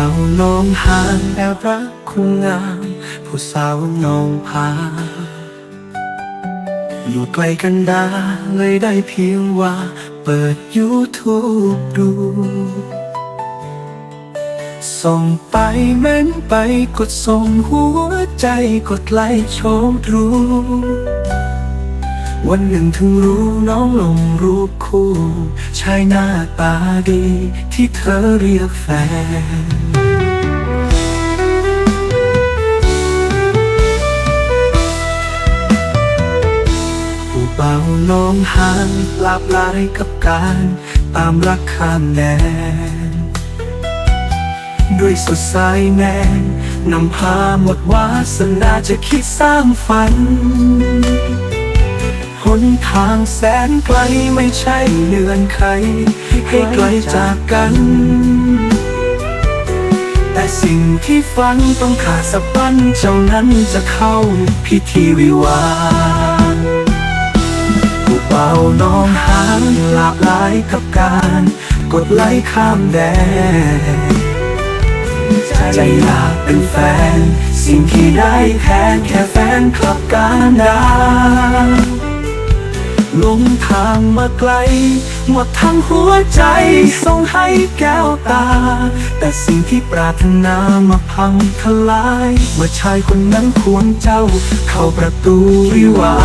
าวน้องหานแอบรักคุณงาม ผู้สาวน้องพา อยู่ไกลกันดาเลยได้เพียงว่า เปิด YouTube ดู ส่งไปเม้นไปกดส่งหัวใจกดไลค์ชมรู้ วันหนึ่งถึงรู้น้องลงรูปคู่ชายหน้าตาดีที่เธอเรียกแฟนผู้เบาน้องหางหลาบลายกับการตามรักข้ามแดน ด้วยสดใสแมนนำพาหมดวาสนาจะคิดสร้างฝัน นทางแสนไกลไม่ใช่เลือนไขให้ไกลจากกัน แต่สิ่งที่ฝันต้องขาดสะบั้นเจ้านั้นจะเข้าพิธีวิวาห์ผู้เบาน้องหางหลากหลายกับการ กดไลค์ข้ามแดนใจอยากเป็นแฟน สิ่งที่ได้แค่แค่แฟนคลับการดา มาไกล หมดทั้งหัวใจส่งให้แก้วตา แต่สิ่งที่ปรารถนามาพังทลาย เมื่อชายคนนั้นควงเจ้า เข้าประตูวิวา